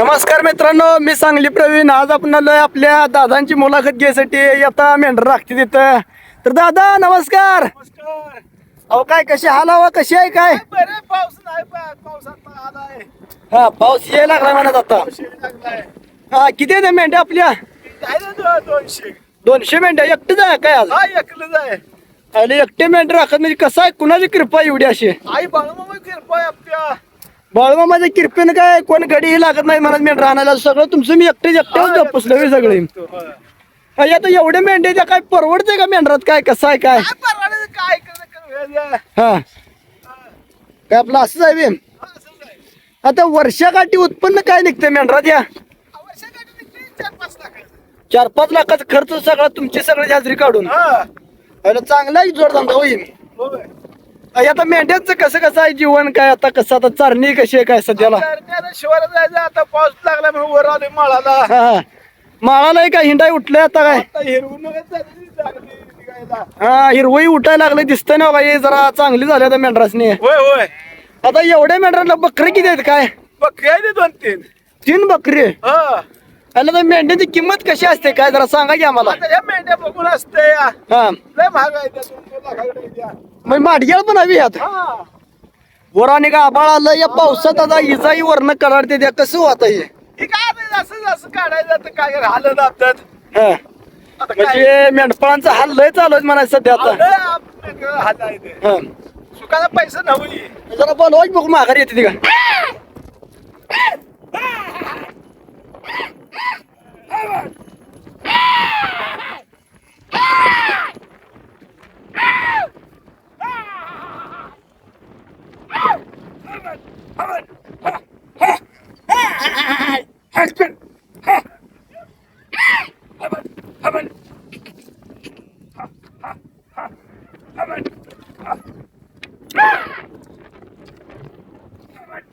नमस्कार मित्रांनो मी सांगली प्रवीण. आज आपण आलोय आपल्या दादांची मुलाखत घ्यायसाठी. आता मेंढर राखते तिथं. तर दादा नमस्कार. नमस्कार. अहो काय कशी हाल हवा? कशी आहे काय? बरे पाऊस नाही पा- पावसात आलाय हा पाऊस यायला लागला म्हणत आता. पाऊस यायला लागलाय हा किती आहे त्या मेंढ्या आपल्या? आहे ना दो- दोनशे. दोनशे मेंढ्या. एकटेच आहे काय आज? हा एकलंच आहे आणि एकटे मेंढर राखत म्हणजे कसं आहे? कुणाची कृपा एवढी अशी? आई बाळूमामा किरपा आहे आपल्या. बाळमामाच्या कृपेनं काय कोण गडीही लागत नाही म्हणत मेंढर आणायला सगळं तुमचं मी एकटे एकटेच जपसलं सगळे हा. आता एवढे मेंढे त्या काय परवडते का मेंढरात काय कसं आहे काय? हा. काय आपलं असंच आहे बे. आता वर्षाकाठी उत्पन्न काय निघते मेंढरात या चार पाच लाखाचं. खर्च सगळा तुमची सगळी हाजरी काढून हा. चांगला जोडधंदा होईल आता मेंढ्यांचं कसं कसं आहे जीवन? काय आता कसं आता चारणी कशी आहे काय सध्याला? शिवायला जायचं आता पाऊस लागला म्हणून वर आले माळाला. हा. माळाला काय हिंडाई उठले आता काय? आता हिरवून. हा हिरवई उठायला लागले दिसतंय ना बाई जरा चांगली झाली आता मेंढरासनी. होय होय. आता एवढ्या मेंढराला बकरी किती आहेत काय? बकरी आहे ना दोन तीन तीन बकरी. हा. अरे तर मेंढ्याची किंमत कशी असते काय जरा सांगा की आम्हाला आता या मेंढ्या बघून असते या. हा लय महाग आहे त्या दोन दोन लाखाकडे द्या. मग माडग्याला पण हवी आता हा. वराने का आबाळ आलं या पावसात आता इजाई वरनं कलाडते त्या कसं होत आहे हे काय आता असं जातं काय हालत हा. आता काय म्हणजे मेंढपाळांचा हाल लय चालू आहे म्हणायचं सध्या आता आलं आपलं हात आहे ते. हा. सुखाला पैसा नव्हती जरा बोलवाय बघ माघारी येते ती का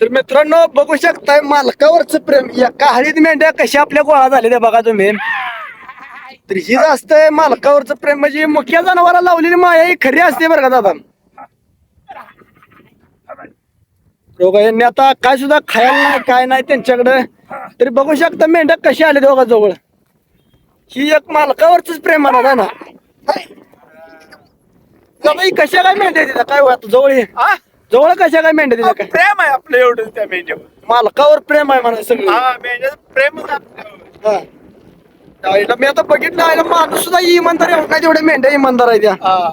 तर मित्रांनो बघू शकताय मालकावरच प्रेम. एका हळीत मेंढ्या कशा आपल्या गोळा झालेल्या बघा तुम्ही. तर ही असतंय मालकावरच प्रेम. म्हणजे मुख्या जनावरा लावलेली माया ही खरी असते बरं का दादा? दोघं यांनी आता काय सुद्धा खायला नाही काय नाही त्यांच्याकडे. तरी बघू शकता मेंढ्या कशा आल्या दोघा जवळ ही एक मालकावरच प्रेम म्हणा ना. कशा काय मेंढ्या तिथं? काय हो आता जवळ ये. हा? जवळ कशा काय मेंढ्या तिथं? काय प्रेम आहे आपलं एवढं त्या मेंढ्यावर. मालकावर प्रेम आहे म्हणा सगळं. हा आपल्यावर. हा. आईला मी आता बघितलं आईला माणूस सुद्धा इमानदार आहे काय तेवढ्या मेंढ्या इमानदार आहे त्या. हा.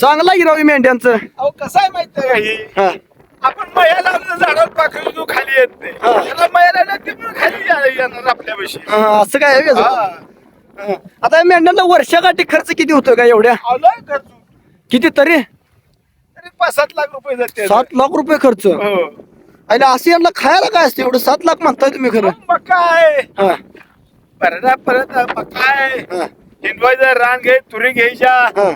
चांगला गिरावी मेंढ्यांचं. अहो कसं आहे माहिती आहे. आपण मया लावलं झाडावर तू खाली येत नाही हा. त्याला मया लावलं ते पण खाली या- येणार आपल्यापाशी हा, असं काय आहे का? हा. हा. आता मेंढ्यांना वर्षाकाठी खर्च किती होतो का एवढ्या तू किती तरी तरी पाच सात लाख रुपये जाते सात लाख रुपये खर्च हो आईला असं यांना खायला काय असते एवढं सात लाख म्हणताय तुम्ही खरं मग काय हा. परत परत मग काय हा. हिंदवायचं रान घे तुरी घ्यायच्या हा.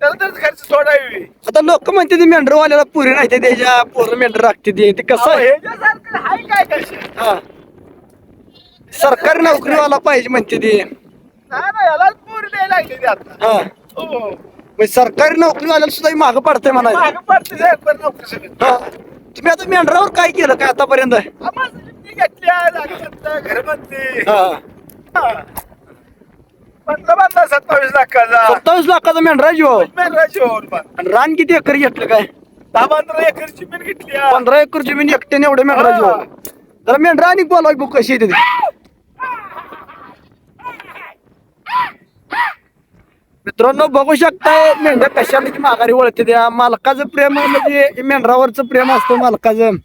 त्याला तर खर्च येईल आता लोक म्हणते ते मेंढरवाल्याला पुरी नाही ते त्याच्या पोरं मेंढर राखते ते. ते कसं आहे? ह्याच्यासारखं हाय काय कशी हा. सरकारी नोकरीवाला पाहिजे म्हणते ते. नाही ना याला पोरी द्यायला लागली ती आता. हा. हो. म्हणजे सरकारी नोकरीवाल्याला सुद्धा मागं पडतंय म्हणायचं. मागं पडते नोकरी सगळं. हा. तुम्ही आता मेंढरावर काय केलं काय आतापर्यंत? आम्हाला घर हा. सत्तावीस लाखाचा. सत्तावीस लाखाचा मेंढरा जीव पण. आणि रान किती एकर घेतलं काय? दहा पंधरा एकर जमीन घेतली पंधरा एकर जमीन एकट्याने एवढे मेंढरा जीव तर मेंढरा आणि बोलाय बुक कशी येते ती. मित्रांनो बघू शकताय मेंढ्या कशाला की माघारी वळते त्या. मालकाचं प्रेम म्हणजे मेंढरावरचं प्रेम असतं मालकाचं.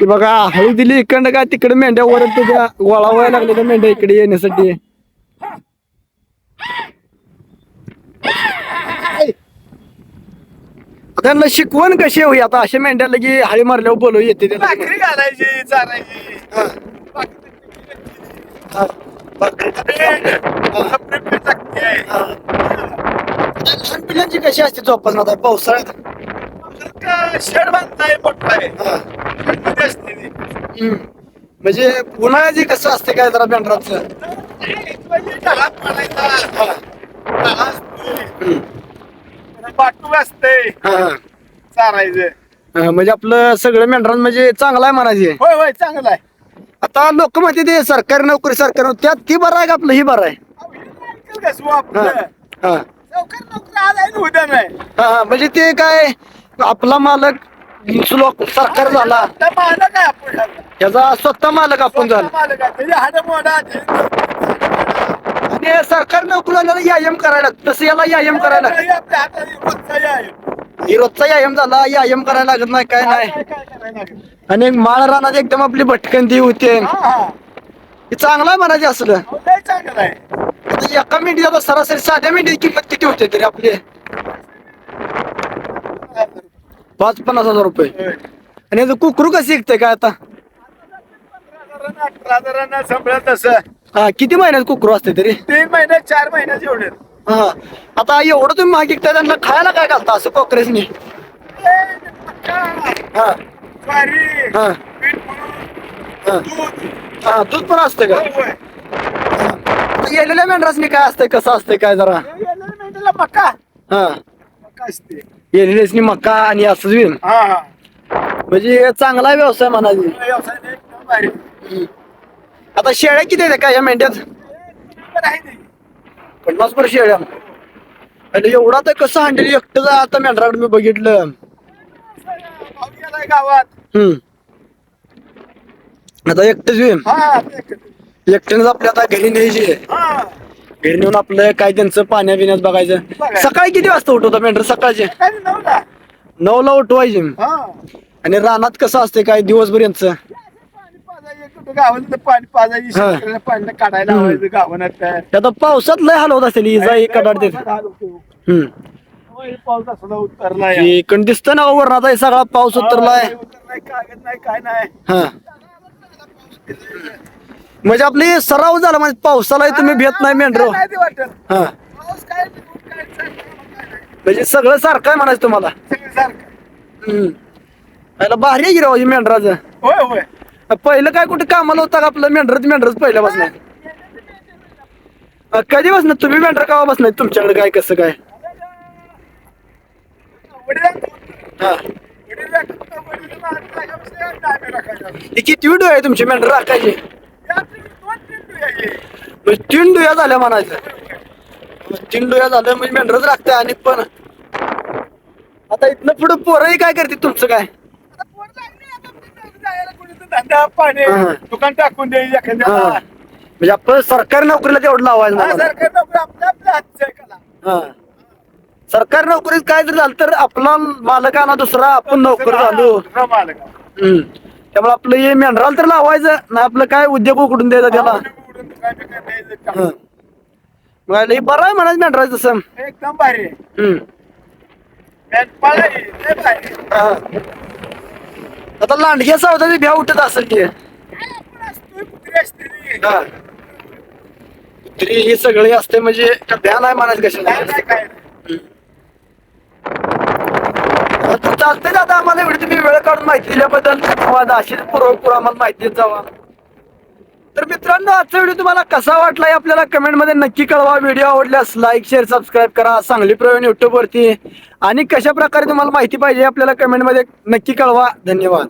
ते बघा हळू दिली इकडं काय तिकडे मेंढ्या वरत त्या वळावायला लागलेल्या मेंढ्या इकडे येण्यासाठी. त्यांना शिकवण कशी होई आता अशा मेंढ्या लगी हळी मारल्यावर बोलू येते. भाकरी घालायची चारायची. आपली टाकते. आहे. लहान पिल्लांची कशी असते झोपास आता? पावसाळ्यात. का शेड बांधताय मोठा आहे. असते ती. म्हणजे उन्हाळ्याची कसं असते काय जरा पाडायचा. ढगा असते. हम्म. पाटू असते. चारायचं हा, म्हणजे आपलं सगळं मेंढरान म्हणजे चांगलं आहे म्हणायचे होय होय चांगलं आहे आता लोक म्हणते ते सरकारी नोकरी सरकारी नोकरी त्यात ती बरं आहे का आपलं ही बरं आहे अहो, हे ऐकल का सु हा आपलं हा लवकर नोकरी आज आहे ना उद्या नाही हा हा, म्हणजे ते काय आपला मालक लोक सरकार झाला. मालक आहे आपण. ह्याचा. याचा स्वतः मालक आपण झाला. मालक आहे. त्याची हाडं मोडा. आणि सरकारी नोकरी झाल्याला यायम करायला. तसं याला यायम करायला. हे आपल्या हातात रोजचं. ही यायम झाला. यायम करायला लागत नाही काय नाही? आणि माळ रानात एकदम आपली भटकंती होते. हा हा. हे चांगलं आहे म्हणायचे असलं. लय चांगलं आहे. आता एका मेंढीला सरासरी साध्या मेंढीची किंमत किती होते तरी आपली? पाच पन्नास हजार रुपये. आणि याचं कुकरू कसं विकते काय आता? हजारानं, अठरा हजारानं संपलं तसं हा किती महिन्यात कुकरू असते तरी? तीन महिने चार महिन्यात एवढे हा. आता एवढं तुम्ही मागितता त्यांना खायला काय घालता असं कोकरेसनी हा. ज्वारी हा. हा. दूध हा दूध पण असतं का. गेलेल्या मेंढरासनी काय असतंय कसं असतंय काय जरा? मका. हा. मका असते गेलेल्यासनी मका आणि असंच बी. हा हा. म्हणजे चांगला व्यवसाय म्हणायचे व्यवसाय एकदम भारी. आता शेळ्या किती आहेत काय या मेंढ्यात? बरं आहे ते. पन्नास पर शेळ्या. आणि एवढा तर कसं हंडेल एकटं जा आता मेंढराकडे मी बघितलं. भाऊ गेलाय गावात. हम्म. आता एकटंच. हा ते- एकट्यानेच आपल्या आता घरी न्यायची. हा. घरी नेऊन आपलं काय त्यांचं पाण्या पिण्यात बघायचं. सकाळी किती वाजता उठवता मेंढर? सकाळचे? नऊला. उठवायचे. हा. आणि रानात कसं असते काय दिवसभर यांचं? हा. आता. पावसात लय हलवत असेल इजा एक कडाडते. इकडून दिसतं ना वरणात आहे सगळा पाऊस उतरलाय. हा, उतरलाय, कागद नाही काय नाही. हा. म्हणजे आपली सराव झाला म्हणजे पावसाला तुम्ही भेट नाही मेंढर. हा. म्हणजे सगळं सारखं आहे म्हणायचं तुम्हाला. हम्म. याला भारी आहे गिराव मेंढराचं? होय होय. पहिलं काय कुठे कामाला होता का आपलं मेंढरच मेंढरच पहिल्यापासून? कधी बसणार तुम्ही मेंढर कावा बसणार तुमच्याकडे काय कसं काय? हा. हे किती व्हिडिओ आहे तुमची मेंढर राखायची? म्हणजे तीन डोया झाल्या म्हणायचं. तीन डोया झाल्या म्हणजे मेंढरच राखते आणि पण. आता इथनं पुढे पोरही काय करते तुमचं काय? पाणी. दुकान टाकून म्हणजे आपण सरकारी नोकरीला तेवढं लावायचं नाही सरकारी नोकरी आपल्या आपल्या सरकारी नोकरीत काय जर झालं तर आपला मालकाना दुसरा आपण नोकर झालो. मालक. त्यामुळे आपलं हे मेंढराला तर लावायचं ना आपलं काय उद्योग उकडून द्यायचा त्याला. हा. मग हे बरं आहे म्हणायचं मेंढराचं तसं एकदम भारी आहे. हम्म. मेंढपाळ आहे, लय भारी आहे. हा. आता लांडग्या सावधाची भ्या उठत असेल की काय आपण असतोय, कुत्री असते ती. हा. तरी हे सगळे असते म्हणजे का भ्या नाही म्हणायचं काय कशाला नाही, काय नाही. आता चालतंय दादा आम्हाला एवढी तुम्ही वेळ काढून माहिती दिल्याबद्दल धन्यवाद. अशीच पूर्वपूर आम्हाला माहिती जावा. तर मित्रांनो आजचा व्हिडिओ तुम्हाला कसा वाटला आपल्याला कमेंटमध्ये नक्की कळवा. व्हिडिओ आवडल्यास लाईक शेअर सबस्क्राईब करा. सांगली प्रवीण युट्यूब वरती. आणि कशा प्रकारे तुम्हाला माहिती पाहिजे आपल्याला कमेंटमध्ये नक्की कळवा. धन्यवाद.